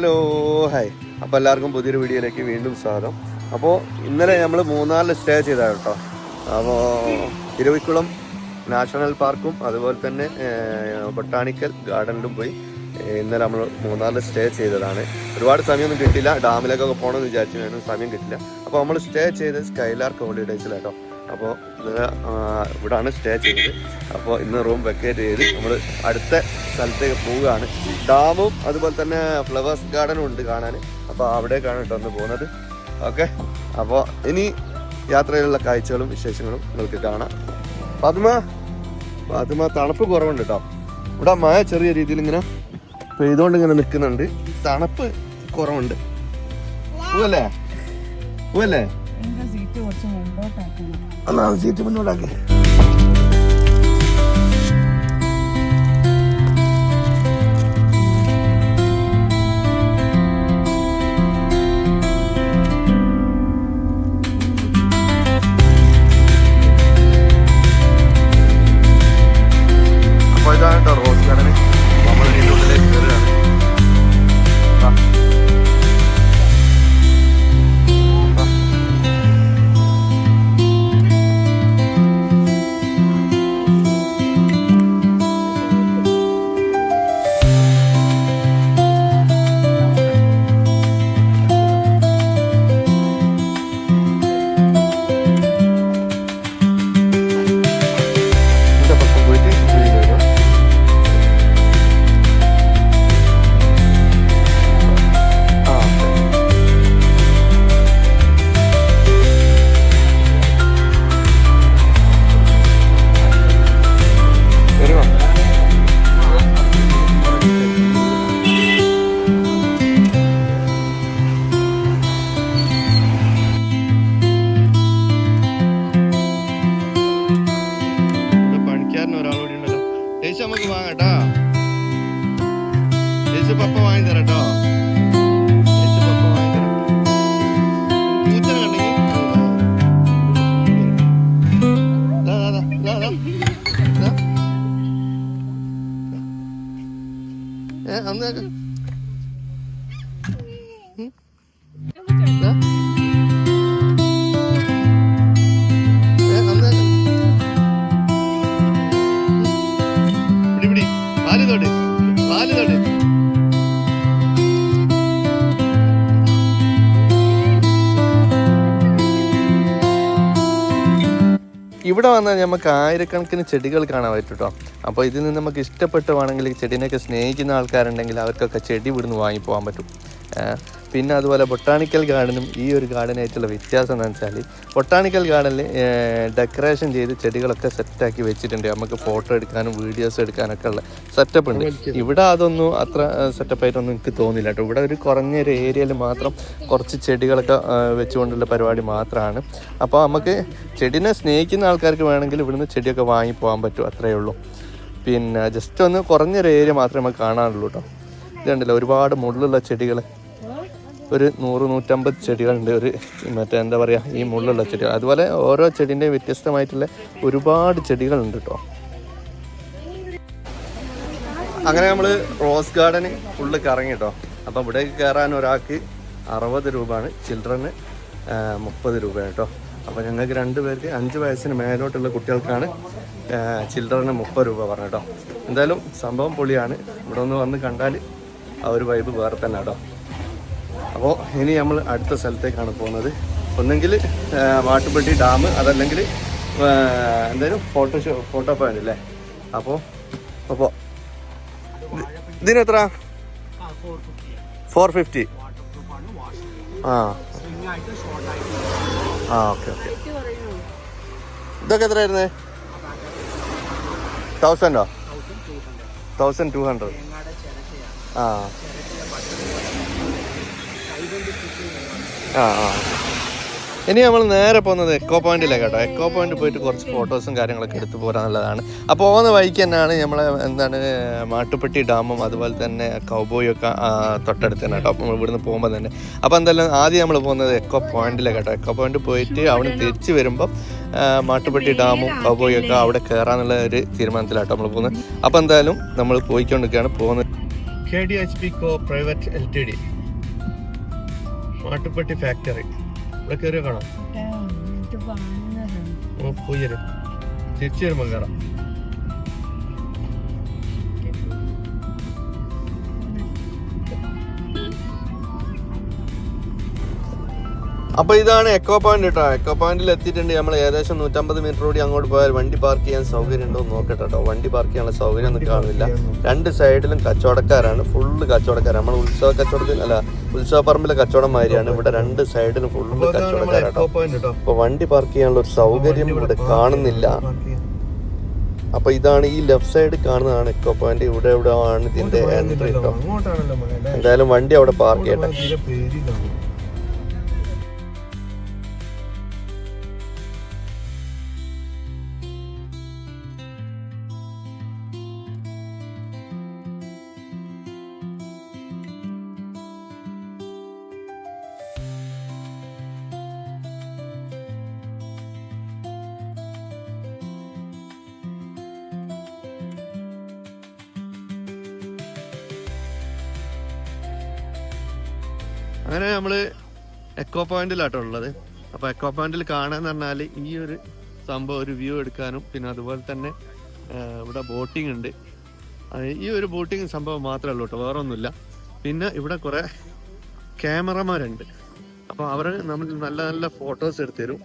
Hello hi അപ്പോൾ എല്ലാവർക്കും പുതിയൊരു വീഡിയോയിലേക്ക് വീണ്ടും സ്വാഗതം. അപ്പോൾ ഇന്നലെ നമ്മൾ മൂന്നാറിൽ സ്റ്റേ ചെയ്തതാണ് കേട്ടോ അപ്പോൾ ഇരവിക്കുളം നാഷണൽ പാർക്കും അതുപോലെ തന്നെ ബൊട്ടാണിക്കൽ ഗാർഡനിലും പോയി ഇന്നലെ നമ്മൾ മൂന്നാറിൽ സ്റ്റേ ചെയ്തതാണ്. ഒരുപാട് സമയമൊന്നും കിട്ടില്ല ഡാമിലേക്കൊക്കെ പോകണമെന്ന് വിചാരിച്ചു വേണം സമയം കിട്ടില്ല. അപ്പോൾ നമ്മൾ സ്റ്റേ ചെയ്തത് സ്കൈലാർക്ക് ഹോളിഡേയ്സിലാട്ടോ അപ്പോൾ നിങ്ങൾ ഇവിടാണ് സ്റ്റേ ചെയ്തത്. അപ്പോൾ ഇന്ന് റൂം വെക്കേറ്റ് ചെയ്ത് നമ്മൾ അടുത്ത സ്ഥലത്തേക്ക് പോവുകയാണ്. ഡാമും അതുപോലെ തന്നെ ഫ്ലവേഴ്സ് ഗാർഡനും ഉണ്ട് കാണാൻ. അപ്പോൾ അവിടേക്കാണ് കേട്ടോ ഒന്ന് പോകുന്നത്. ഓക്കെ അപ്പോൾ ഇനി യാത്രയിലുള്ള കാഴ്ചകളും വിശേഷങ്ങളും നിങ്ങൾക്ക് കാണാം. പത്മ പത്മ തണുപ്പ് കുറവുണ്ട് കേട്ടോ. ഇവിടെ മഴ ചെറിയ രീതിയിൽ ഇങ്ങനെ പെയ്തുകൊണ്ട് ഇങ്ങനെ നിൽക്കുന്നുണ്ട് തണുപ്പ് കുറവുണ്ട്. പൂവല്ലേ? പൂവല്ലേ? എന്റെ സീറ്റ് കുറച്ച് മുമ്പോട്ടാക്കണം എന്നാ സീറ്റ് മുന്നോട്ടാക്കി ഇവിടെ വന്നാൽ നമുക്ക് ആയിരക്കണക്കിന് ചെടികൾ കാണാൻ പറ്റും കേട്ടോ അപ്പോൾ ഇതിൽ നിന്ന് നമുക്ക് ഇഷ്ടപ്പെട്ടുവാണെങ്കിൽ ചെടീനെയൊക്കെ സ്നേഹിക്കുന്ന ആൾക്കാരുണ്ടെങ്കിൽ അവർക്കൊക്കെ ചെടി ഇവിടുന്ന് വാങ്ങി പോകാൻ പറ്റും പിന്നെ അതുപോലെ ബൊട്ടാണിക്കൽ ഗാർഡനും ഈ ഒരു ഗാർഡനായിട്ടുള്ള വ്യത്യാസം എന്ന് വെച്ചാൽ ബൊട്ടാണിക്കൽ ഗാർഡനിൽ ഡെക്കറേഷൻ ചെയ്ത് ചെടികളൊക്കെ സെറ്റാക്കി വെച്ചിട്ടുണ്ട്. നമുക്ക് ഫോട്ടോ എടുക്കാനും വീഡിയോസ് എടുക്കാനൊക്കെ ഉള്ള സെറ്റപ്പ് ഉണ്ട്. ഇവിടെ അതൊന്നും അത്ര സെറ്റപ്പായിട്ടൊന്നും എനിക്ക് തോന്നില്ല കേട്ടോ. ഇവിടെ ഒരു കുറഞ്ഞൊരു ഏരിയയിൽ മാത്രം കുറച്ച് ചെടികളൊക്കെ വെച്ചുകൊണ്ടുള്ള പരിപാടി മാത്രമാണ് അപ്പോൾ നമുക്ക് ചെടിനെ സ്നേഹിക്കുന്ന ആൾക്കാർക്ക് വേണമെങ്കിൽ ഇവിടുന്ന് ചെടിയൊക്കെ വാങ്ങി പോകാൻ പറ്റും. അത്രയേ ഉള്ളൂ. പിന്നെ ജസ്റ്റ് ഒന്ന് കുറഞ്ഞൊരു ഏരിയ മാത്രമേ നമുക്ക് കാണാനുള്ളൂ കേട്ടോ. ഇതുണ്ടല്ലോ ഒരുപാട് മുള്ളുള്ള ചെടികൾ ഒരു നൂറ് നൂറ്റമ്പത് ചെടികളുണ്ട്. ഒരു മറ്റേ എന്താ പറയുക ഈ മുള്ളുള്ള ചെടികൾ അതുപോലെ ഓരോ ചെടീന്റെയും വ്യത്യസ്തമായിട്ടുള്ള ഒരുപാട് ചെടികളുണ്ട് കേട്ടോ അങ്ങനെ നമ്മൾ റോസ് ഗാർഡന് ഫുള്ള് കറങ്ങി കേട്ടോ അപ്പം ഇവിടെ കയറാൻ ഒരാൾക്ക് അറുപത് രൂപയാണ്. ചിൽഡ്രന് മുപ്പത് രൂപയാണ് കേട്ടോ അപ്പോൾ ഞങ്ങൾക്ക് രണ്ട് പേർക്ക് അഞ്ച് വയസ്സിന് മേലോട്ടുള്ള കുട്ടികൾക്കാണ് ചിൽഡ്രന് മുപ്പത് രൂപ പറഞ്ഞു കേട്ടോ എന്തായാലും സംഭവം പൊളിയാണ്. ഇവിടെ ഒന്ന് വന്ന് കണ്ടാൽ ആ ഒരു വൈബ് വേറെ തന്നെ കേട്ടോ അപ്പോൾ ഇനി നമ്മൾ അടുത്ത സ്ഥലത്തേക്കാണ് പോകുന്നത്. ഒന്നെങ്കിൽ വാട്ടുപെട്ടി ഡാം അതല്ലെങ്കിൽ എന്തായാലും ഫോട്ടോ ഫോട്ടോ പോയിന്റ് അല്ലേ? അപ്പോൾ അപ്പോൾ ഇതിനെത്ര ഫോർ ഫിഫ്റ്റി. ആ. ആ ഓക്കെ ഓക്കെ. ഇതൊക്കെ എത്രയായിരുന്നേ? തൗസൻഡോ? Thousand two hundred. ആ. ആ ആ. ഇനി നമ്മൾ നേരെ പോകുന്നത് എക്കോ പോയിന്റിലേ കേട്ടോ. എക്കോ പോയിന്റ് പോയിട്ട് കുറച്ച് ഫോട്ടോസും കാര്യങ്ങളൊക്കെ എടുത്തു പോരാന്നുള്ളതാണ് അപ്പോൾ പോകുന്ന വഴിക്ക് തന്നെയാണ് നമ്മളെ എന്താണ് മാട്ടുപ്പെട്ടി ഡാമും അതുപോലെ തന്നെ കൗബോയും ഒക്കെ തൊട്ടടുത്ത് തന്നെ കേട്ടോ. നമ്മൾ ഇവിടുന്ന് പോകുമ്പോൾ തന്നെ. അപ്പോൾ എന്തായാലും ആദ്യം നമ്മൾ പോകുന്നത് എക്കോ പോയിന്റിലേ കേട്ടോ. എക്കോ പോയിന്റ് പോയിട്ട് അവിടെ തിരിച്ച് വരുമ്പോൾ മാട്ടുപ്പെട്ടി ഡാമും കൗബോയും ഒക്കെ അവിടെ കയറാന്നുള്ള ഒരു തീരുമാനത്തിലാട്ടോ നമ്മൾ പോകുന്നത്. അപ്പോൾ എന്തായാലും നമ്മൾ പോയിക്കൊണ്ടിരിക്കുകയാണ്. പോകുന്നത് K D H P co private L T D Mattupetty factory ഇവിടെ കയറിയോ കാണാം. പോയി തിരിച്ചു വരുമ്പോൾ കയറാം അപ്പൊ ഇതാണ് എക്കോ പോയിന്റ് കേട്ടോ എക്കോ പോയിന്റിൽ എത്തിയിട്ടുണ്ട് നമ്മൾ ഏകദേശം നൂറ്റമ്പത് മീറ്റർ കൂടി അങ്ങോട്ട് പോയാൽ വണ്ടി പാർക്ക് ചെയ്യാൻ സൗകര്യം ഉണ്ടോ എന്ന് നോക്കട്ടെ കേട്ടോ വണ്ടി പാർക്ക് ചെയ്യാനുള്ള സൗകര്യം ഒന്നും കാണുന്നില്ല. രണ്ട് സൈഡിലും കച്ചവടക്കാരാണ്. ഫുള്ള് കച്ചവടക്കാരാണ്. നമ്മൾ ഉത്സവ കച്ചവടത്തിൽ അല്ല ഉത്സവ പറമ്പിലെ കച്ചവടം മാതിരിയാണ്. ഇവിടെ രണ്ട് സൈഡിലും ഫുള്ള് കച്ചവടക്കാരാട്ടോ. അപ്പൊ വണ്ടി പാർക്ക് ചെയ്യാനുള്ള ഒരു സൗകര്യം ഇവിടെ കാണുന്നില്ല. അപ്പൊ ഇതാണ് ഈ ലെഫ്റ്റ് സൈഡ് കാണുന്നതാണ് എക്കോ പോയിന്റ് ഇവിടെ ഇവിടെ ആണ് ഇതിന്റെ എൻട്രി കേട്ടോ എന്തായാലും വണ്ടി അവിടെ പാർക്ക് ചെയ്യട്ടെ. അങ്ങനെ നമ്മൾ എക്കോ പോയിന്റിലാട്ടോ ഉള്ളത്. അപ്പൊ എക്കോ പോയിന്റിൽ കാണാന്ന് പറഞ്ഞാൽ ഈ ഒരു സംഭവം ഒരു വ്യൂ എടുക്കാനും പിന്നെ അതുപോലെ തന്നെ ഇവിടെ ബോട്ടിംഗ് ഉണ്ട്. ഈ ഒരു ബോട്ടിംഗ് സംഭവം മാത്രമേ ഉള്ളൂ കേട്ടോ വേറെ ഒന്നുമില്ല പിന്നെ ഇവിടെ കുറെ ക്യാമറമാരുണ്ട്. അപ്പൊ അവർ നമ്മൾ നല്ല നല്ല ഫോട്ടോസ് എടുത്തു തരും.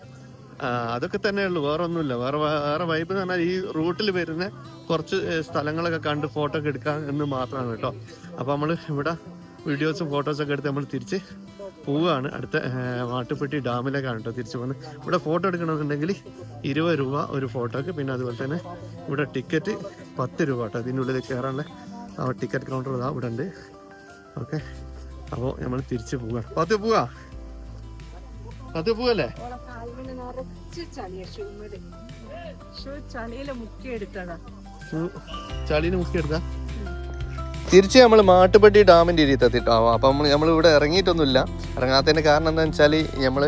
അതൊക്കെ തന്നെ ഉള്ളൂ വേറെ ഒന്നുമില്ല വേറെ വേറെ വൈബ് എന്ന് പറഞ്ഞാൽ ഈ റൂട്ടിൽ വരുന്ന കുറച്ച് സ്ഥലങ്ങളൊക്കെ കണ്ട് ഫോട്ടോ ഒക്കെ എടുക്കാം എന്ന് മാത്രമാണ് കേട്ടോ. അപ്പൊ നമ്മൾ ഇവിടെ വീഡിയോസും ഫോട്ടോസൊക്കെ എടുത്ത് നമ്മൾ തിരിച്ച് പോവുകയാണ്. അടുത്ത മാട്ടുപ്പെട്ടി ഡാമിലേക്കാണ് കേട്ടോ തിരിച്ചു പോകുന്നത്. ഇവിടെ ഫോട്ടോ എടുക്കണമെന്നുണ്ടെങ്കിൽ ഇരുപത് രൂപ ഒരു ഫോട്ടോക്ക് പിന്നെ അതുപോലെ തന്നെ ഇവിടെ ടിക്കറ്റ് പത്ത് രൂപ കേട്ടോ അതിനുള്ളിൽ കയറാനുള്ള ആ ടിക്കറ്റ് കൗണ്ടർ ഇതാ ഇവിടെ ഉണ്ട്. ഓക്കെ. അപ്പോൾ നമ്മൾ തിരിച്ച് പോവുകയാണ് പത്ത് പോവാ? പത്ത് പോവല്ലേ? ചളിയിൽ കാലിന് തിരിച്ച് നമ്മൾ മാട്ടുപ്പെട്ടി ഡാമിന്റെ ഇരിയത്തെത്തിട്ടോ അപ്പം നമ്മൾ ഇവിടെ ഇറങ്ങിയിട്ടൊന്നുമില്ല. ഇറങ്ങാത്തതിന്റെ കാരണം എന്താണെന്ന് വെച്ചാൽ നമ്മൾ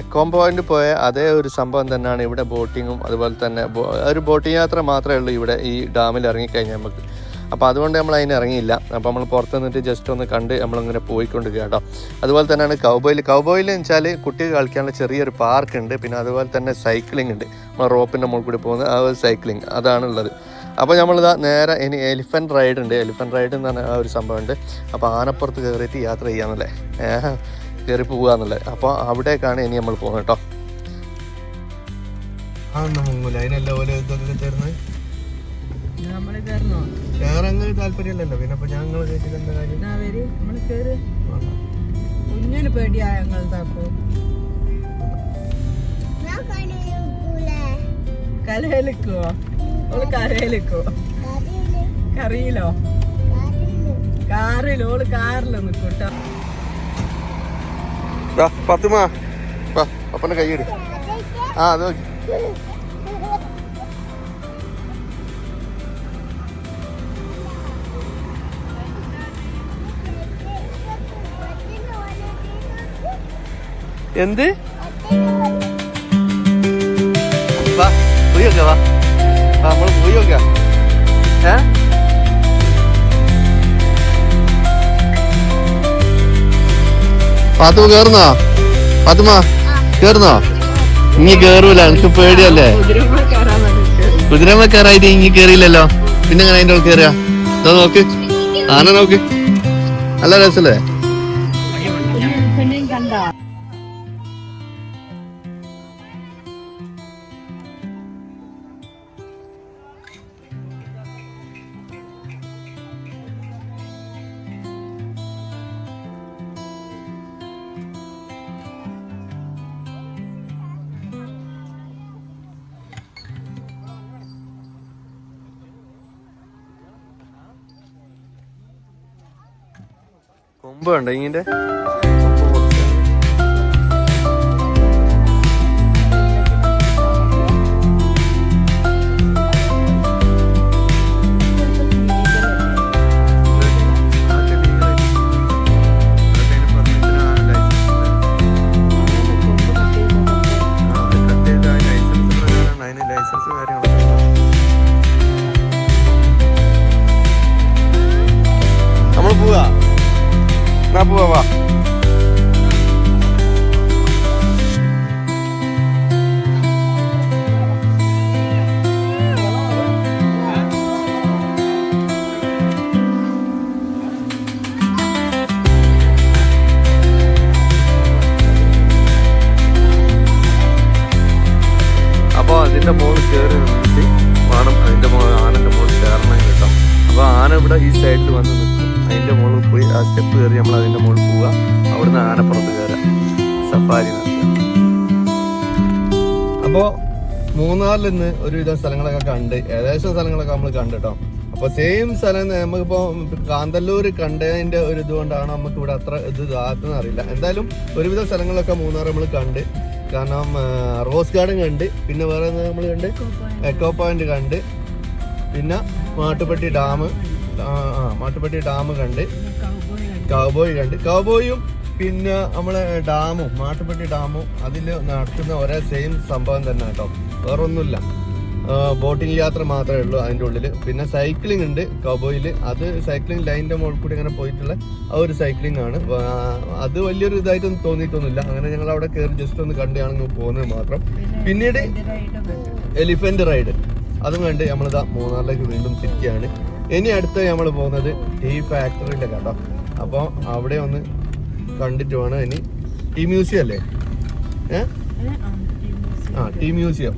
എക്കോം പോയിന്റ് പോയ അതേ ഒരു സംഭവം തന്നെയാണ് ഇവിടെ ബോട്ടിങ്ങും അതുപോലെ തന്നെ ഒരു ബോട്ടിംഗ് യാത്ര മാത്രമേ ഉള്ളൂ ഇവിടെ ഈ ഡാമിൽ ഇറങ്ങിക്കഴിഞ്ഞാൽ നമുക്ക്. അപ്പോൾ അതുകൊണ്ട് നമ്മൾ അതിന് ഇറങ്ങിയില്ല. അപ്പോൾ നമ്മൾ പുറത്ത് നിന്നിട്ട് ജസ്റ്റ് ഒന്ന് കണ്ട് നമ്മളിങ്ങനെ പോയിക്കൊണ്ടിരിക്കുക കേട്ടോ. അതുപോലെ തന്നെയാണ് കൗബോയിൽ കൗബോയിൽ എന്ന് വെച്ചാൽ കുട്ടികൾ കളിക്കാനുള്ള ചെറിയൊരു പാർക്ക് ഉണ്ട്. പിന്നെ അതുപോലെ തന്നെ സൈക്ലിംഗ് ഉണ്ട്. നമ്മൾ റോപ്പിന്റെ മുകളിൽ കൂടി പോകുന്ന ആ ഒരു സൈക്ലിംഗ് അതാണുള്ളത്. അപ്പോൾ നമ്മളിതാ നേരെ ഇനി എലിഫന്റ് റൈഡ് ഉണ്ട്. എലിഫന്റ് റൈഡ് എന്ന് പറഞ്ഞ ഒരു സംഭവമുണ്ട്. അപ്പോൾ ആനപ്പുറത്ത് കയറിയിട്ട് യാത്ര ചെയ്യാന്നല്ലേ? ഏഹ് കയറി പോകാന്നുള്ളത് അപ്പോൾ അവിടേക്കാണ് ഇനി നമ്മൾ പോകുന്നത് കേട്ടോ. അങ്ങനെ താല്പര്യമില്ലല്ലോ. പിന്നെ ഞങ്ങൾ കുഞ്ഞിന് പേടിയാ ഞങ്ങൾ താക്കോ ഓൾ കരയിലേക്കോ? കറിയിലോ കാറിലോ ഓൾ കാറിൽ നിക്കൂട്ടോ. പത്തുമാ അപ്പന്റെ കൈയ്യടി ആ അത് നോക്കി എന്ത്? വാ വാ വാ. പാത്തുമ കേറുന്നോ? പാത്തുമ കേറുന്നോ? ഇനി കേറൂല എനിക്ക് പേടിയല്ലേ? കുതിരമ്മ കയറായിട്ട് ഇനി കേറിയില്ലല്ലോ. പിന്നെ എങ്ങനെ അതിന്റെ ഉള്ളിൽ കയറിയാ ഇതാ നോക്ക്. ആന നോക്ക്. നല്ല രസല്ലേ? കൊമ്പ് കണ്ടോ ഇങ്ങനെ ലൈസൻസ് കാര്യങ്ങളൊക്കെ പോവാ അപ്പോൾ അതിന്റെ മുകളിൽ കയറി നിർത്തി വേണം അതിന്റെ മുകളിൽ ആനന്റെ മുകളിൽ കയറണം കേട്ടോ. അപ്പോൾ ആന ഇവിടെ ഈ സൈഡിൽ വന്ന് അതിന്റെ മുകളിൽ പോയി ആ സ്റ്റെപ്പ് കയറി നമ്മൾ അതിന്റെ മുകളിൽ പോവുക. അവിടുന്ന് ആനപ്പുറത്ത് കയറാം സഫാരി നടത്തുക. അപ്പോൾ മൂന്നാറിൽ നിന്ന് ഒരുവിധം സ്ഥലങ്ങളൊക്കെ കണ്ട് ഏകദേശം സ്ഥലങ്ങളൊക്കെ നമ്മൾ കണ്ടിട്ടോ അപ്പൊ സെയിം സ്ഥലം നമുക്കിപ്പോ കാന്തല്ലൂർ കണ്ടതിന്റെ ഒരു ഇതുകൊണ്ടാണ് നമുക്ക് ഇവിടെ അത്ര ഇത് ഇതാക്കുന്നത് അറിയില്ല. എന്തായാലും ഒരുവിധ സ്ഥലങ്ങളൊക്കെ മൂന്നാർ നമ്മൾ കണ്ട് കാരണം റോസ് ഗാർഡൻ കണ്ട് പിന്നെ വേറെ നമ്മൾ കണ്ട്? എക്കോ പോയിന്റ് കണ്ട് പിന്നെ മാട്ടുപ്പെട്ടി ഡാം മാട്ടുപ്പെട്ടി ഡാം കണ്ട്. കൗബോയ് കണ്ട്. കൗബോയും പിന്നെ നമ്മളെ ഡാമും മാട്ടുപ്പെട്ടി ഡാമും അതിൽ നടക്കുന്ന ഒരേ സെയിം സംഭവം തന്നെ കേട്ടോ. വേറെ ഒന്നുമില്ല ബോട്ടിംഗ് യാത്ര മാത്രമേ ഉള്ളൂ അതിന്റെ ഉള്ളിൽ പിന്നെ സൈക്ലിംഗ് ഉണ്ട് കൗബോയിൽ അത് സൈക്ലിംഗ് ലൈനിന്റെ മുകളിൽ കൂടി ഇങ്ങനെ പോയിട്ടുള്ള ആ ഒരു സൈക്ലിംഗ് ആണ്. അത് വലിയൊരു ഇതായിട്ടൊന്നും തോന്നിയിട്ടൊന്നുമില്ല. അങ്ങനെ ഞങ്ങൾ അവിടെ കയറി ജസ്റ്റ് ഒന്ന് കണ്ടാണെങ്കിൽ പോകുന്നത് മാത്രം. പിന്നീട് എലിഫന്റ് റൈഡ് അതും കണ്ട് നമ്മളിതാ മൂന്നാറിലേക്ക് വീണ്ടും തിരിക്കുകയാണ് ഇനി അടുത്ത നമ്മൾ പോകുന്നത് ടീ ഫാക്ടറിയുടെ കേട്ടോ അപ്പോൾ അവിടെ ഒന്ന് കണ്ടിട്ട് വേണം ഇനി. ടീ മ്യൂസിയം അല്ലേ? ഏ? ആ ടീ മ്യൂസിയം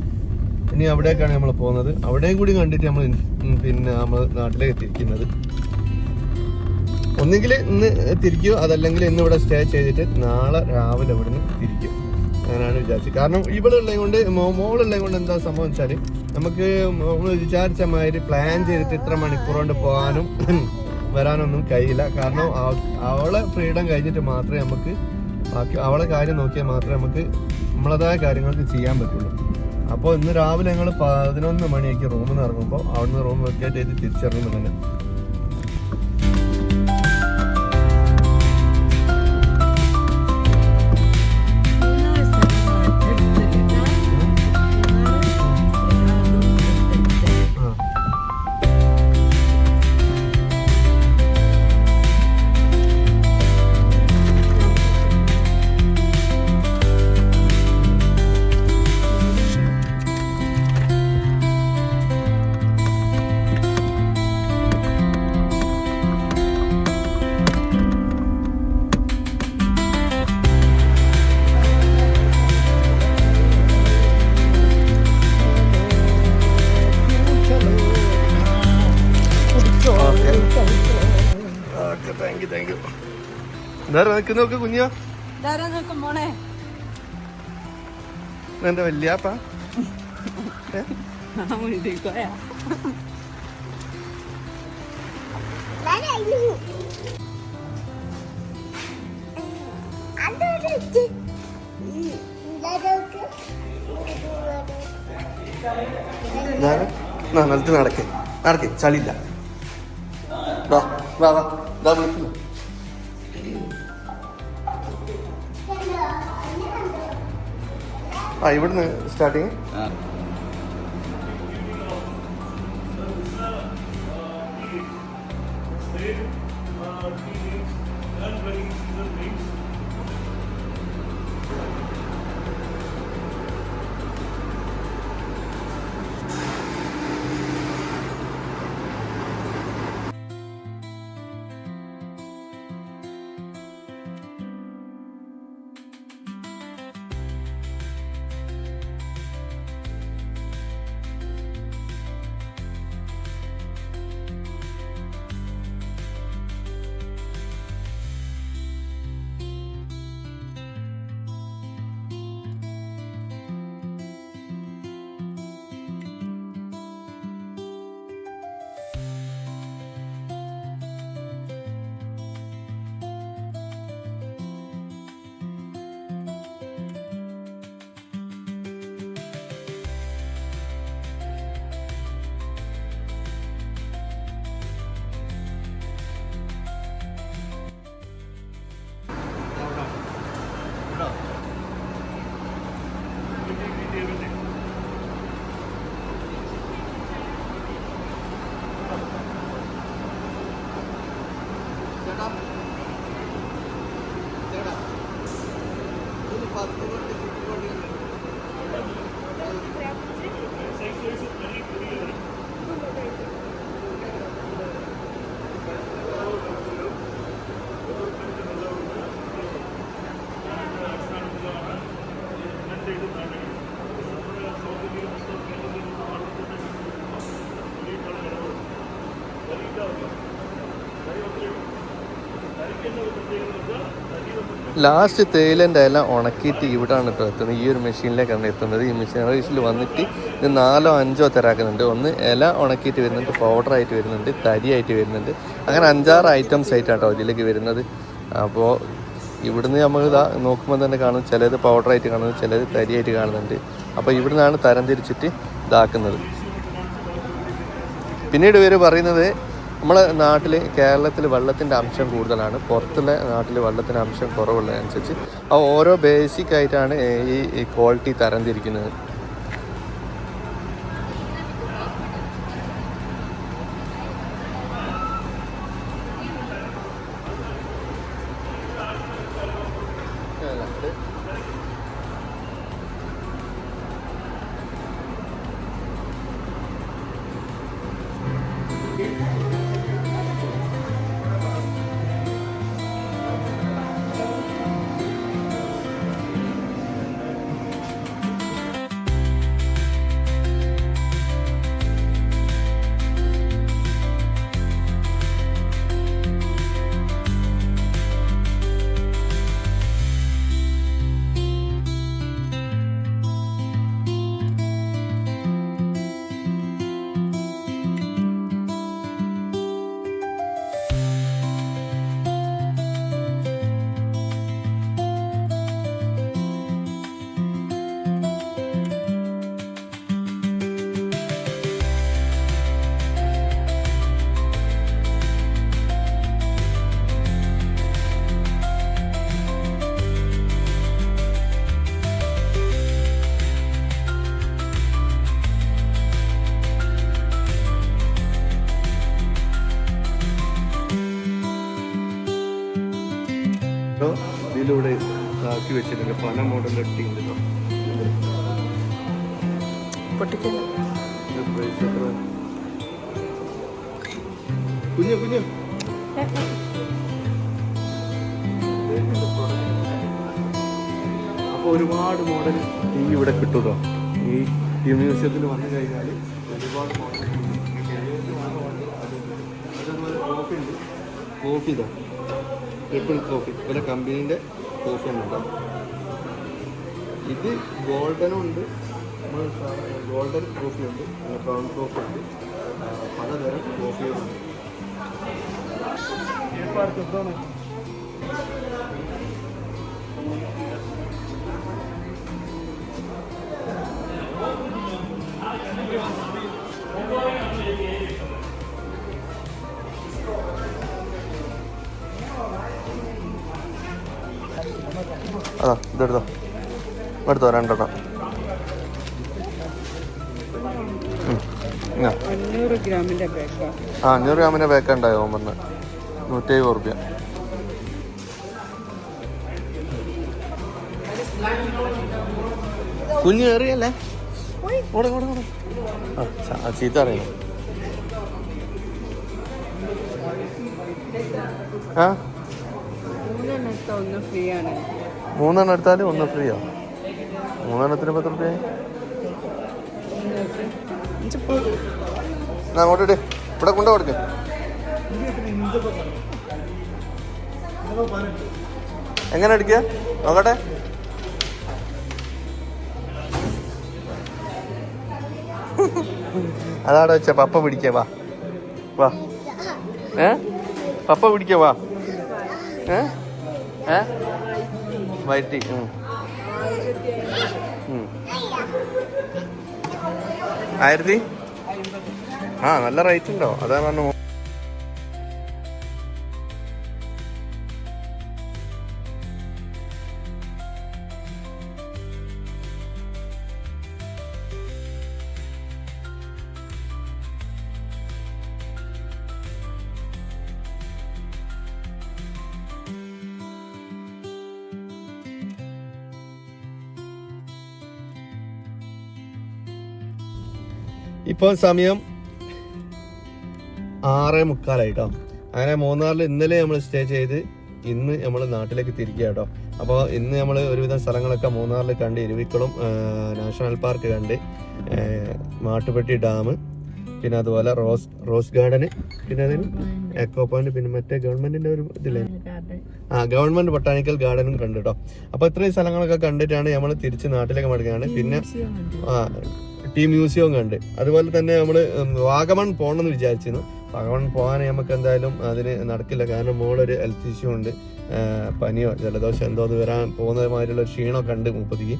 ഇനി അവിടേക്കാണ് നമ്മൾ പോകുന്നത്. അവിടെയും കൂടി കണ്ടിട്ട് നമ്മൾ പിന്നെ നമ്മൾ നാട്ടിലേക്ക് തിരിക്കുന്നത് ഒന്നുകിൽ ഇന്ന് തിരിക്കും അതല്ലെങ്കിൽ ഇന്ന് ഇവിടെ സ്റ്റേ ചെയ്തിട്ട് നാളെ രാവിലെ ഇവിടുന്ന് തിരിക്കും. അങ്ങനെയാണ് വിചാരിച്ചത്. കാരണം ഇവിടെ ഉള്ളത് കൊണ്ട് മോളുള്ളത് കൊണ്ട് എന്താ സംഭവം വെച്ചാൽ നമുക്ക് വിചാരിച്ച മാതിരി പ്ലാൻ ചെയ്തിട്ട് ഇത്ര മണിക്കൂർ കൊണ്ട് പോകാനും വരാനൊന്നും കഴിയില്ല. കാരണം അവളെ ഫ്രീഡം കഴിഞ്ഞിട്ട് മാത്രമേ നമുക്ക് ബാക്കി അവളെ കാര്യം നോക്കിയാൽ മാത്രമേ നമുക്ക് നമ്മളതായ കാര്യങ്ങൾക്ക് ചെയ്യാൻ പറ്റുള്ളൂ. അപ്പോൾ ഇന്ന് രാവിലെ ഞങ്ങൾ പതിനൊന്ന് മണിയൊക്കെ റൂമിൽ നിന്ന് ഇറങ്ങുമ്പോൾ അവിടുന്ന് റൂം വെക്കേറ്റ് ചെയ്ത് തിരിച്ചിറങ്ങുന്നു നിൽക്കുന്ന നോക്ക് കുഞ്ഞോ എന്റെ വല്യാപ്പ? നിലത്ത് നടക്കേ നടക്കേ. ചളിയില്ല. വാ വാ വാ. വിളിക്കുന്നു ആ ഇവിടുന്ന് സ്റ്റാർട്ടിങ് ലാസ്റ്റ് തേയിലന്റെ ഇല ഉണക്കിയിട്ട് ഇവിടാണ് കേട്ടോ എത്തുന്നത്. ഈ ഒരു മെഷീനിലേക്കാണ് എത്തുന്നത്. ഈ മെഷീനറീസിൽ വന്നിട്ട് ഇത് നാലോ അഞ്ചോ തരാക്കുന്നുണ്ട്. ഒന്ന് ഇല ഉണക്കിയിട്ട് വരുന്നുണ്ട് പൗഡറായിട്ട് വരുന്നുണ്ട് തരിയായിട്ട് വരുന്നുണ്ട്. അങ്ങനെ അഞ്ചാറ് ഐറ്റംസ് ആയിട്ടാണ് കേട്ടോ ഇതിലേക്ക് വരുന്നത്. അപ്പോൾ ഇവിടുന്ന് നമ്മൾ ഇതാ നോക്കുമ്പോൾ തന്നെ കാണും ചിലത് പൗഡറായിട്ട് കാണുന്നത് ചിലത് തരിയായിട്ട് കാണുന്നുണ്ട്. അപ്പോൾ ഇവിടുന്നാണ് തരം തിരിച്ചിട്ട് ഇതാക്കുന്നത്. പിന്നീട് ഇവർ പറയുന്നത് നമ്മളെ നാട്ടിൽ കേരളത്തിൽ വെള്ളത്തിന്റെ അംശം കൂടുതലാണ്. പുറത്തുള്ള നാട്ടിൽ വെള്ളത്തിന്റെ അംശം കുറവുള്ളതനുസരിച്ച് ആ ഓരോ ബേസിക് ആയിട്ടാണ് ഈ ക്വാളിറ്റി തരംതിരിക്കുന്നത്. ആക്കി വെച്ചിട്ടുണ്ട്. പല മോഡൽ ഇട്ടിട്ടുണ്ട് അപ്പൊ കുഞ്ഞു കുഞ്ഞു. അപ്പോൾ ഒരുപാട് മോഡൽ ഈ ഇവിടെ കിട്ടുമോ ഈ മ്യൂസിയത്തിൽ വന്നു കഴിഞ്ഞാൽ ഒരുപാട് മോഡൽ കോഫി ഉണ്ട്. കോഫി ഇതാ. ട്രിപ്പിൾ കോഫി ഇവിടെ കമ്പനീന്റെ കോഫി ആണ് കേട്ടോ ഇത് ഗോൾഡനും ഉണ്ട് നമ്മൾ ഗോൾഡൻ കോഫി ഉണ്ട് പിന്നെ ബ്രൗൺ കോഫി ഉണ്ട് ആ, പലതരം കോഫികളുണ്ട്. അതാ ഇതെടുത്തോ. എടുത്തോ രണ്ടെണ്ണം. അഞ്ഞൂറ് ബേക്കാ ആ? അഞ്ഞൂറ് ഗ്രാമിന്റെ ബാക്ക് ഉണ്ടായോ ഓൻ നൂറ്റി എഴുപത് റുപ്യ കുഞ്ഞു കയറിയല്ലേ ഓടെ ഓടെ ഓടെ. ആ ചീത്ത അറിയണം ആ? ഫ്രീ ആണ്. മൂന്നെണ്ണം എടുത്താൽ ഒന്ന് ഫ്രീയോ. മൂന്നെണ്ണത്തിന് പത്ത് റുപ്യ അങ്ങോട്ട് ഇവിടെ കൊണ്ടു കൊടുക്കും. എങ്ങനെ അടിക്കുക നോക്കട്ടെ. അതാടെ വെച്ച പപ്പ പിടിക്ക വാ. വാ. ഏ? പപ്പ പിടിക്ക വാ. ഏ? ഏ? വയറ്റി. ആയിരത്തി? ആ നല്ല റേറ്റ് ഉണ്ടോ? അതാ പറഞ്ഞു ഇപ്പോൾ സമയം ആറേ മുക്കാലായിട്ടോ അങ്ങനെ മൂന്നാറിൽ ഇന്നലെ നമ്മൾ സ്റ്റേ ചെയ്ത് ഇന്ന് നമ്മൾ നാട്ടിലേക്ക് തിരിക്കുക കേട്ടോ അപ്പോൾ ഇന്ന് നമ്മൾ ഒരുവിധം സ്ഥലങ്ങളൊക്കെ മൂന്നാറിൽ കണ്ട് ഇരുവിക്കുളം നാഷണൽ പാർക്ക് കണ്ട് മാട്ടുപെട്ടി ഡാം പിന്നെ അതുപോലെ റോസ് റോസ് ഗാർഡന് പിന്നെ അതിന് എക്കോ പോയിന്റ് പിന്നെ മറ്റേ ഗവൺമെന്റിന്റെ ഒരു ഇതില്ലേ? ആ ഗവൺമെന്റ് ബൊട്ടാണിക്കൽ ഗാർഡനും കണ്ടു കേട്ടോ അപ്പൊ ഇത്രയും സ്ഥലങ്ങളൊക്കെ കണ്ടിട്ടാണ് നമ്മൾ തിരിച്ച് നാട്ടിലേക്ക് മടങ്ങുകയാണ് പിന്നെ ആ ടീം മ്യൂസിയം കണ്ട്. അതുപോലെ തന്നെ നമ്മൾ വാഗമൺ പോകണമെന്ന് വിചാരിച്ചിരുന്നു. വാഗമൺ പോകാനേ നമുക്ക് എന്തായാലും അതിന് നടക്കില്ല. കാരണം മോളൊരു ഹെൽത്ത് ഇഷ്യൂ ഉണ്ട്. പനിയോ ജലദോഷം എന്തോ അത് വരാൻ പോകുന്നതുമായിട്ടുള്ള ക്ഷീണമൊക്കെ ഉണ്ട് മുപ്പതിക്ക്.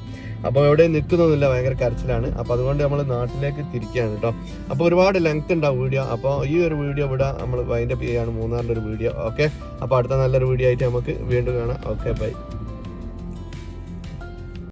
അപ്പോൾ എവിടെയും നിൽക്കുന്നൊന്നുമില്ല ഭയങ്കര കരച്ചിലാണ്. അപ്പോൾ അതുകൊണ്ട് നമ്മൾ നാട്ടിലേക്ക് തിരിക്കുകയാണ് കേട്ടോ. അപ്പോൾ ഒരുപാട് ലെങ്ത് ഉണ്ടാവും വീഡിയോ അപ്പോൾ ഈ ഒരു വീഡിയോ ഇവിടെ നമ്മൾ വൈൻഡപ്പ് ചെയ്യുകയാണ് മൂന്നാറിന്റെ ഒരു വീഡിയോ ഓക്കെ അപ്പോൾ അടുത്ത നല്ലൊരു വീഡിയോ ആയിട്ട് നമുക്ക് വീണ്ടും കാണാം. Okay bye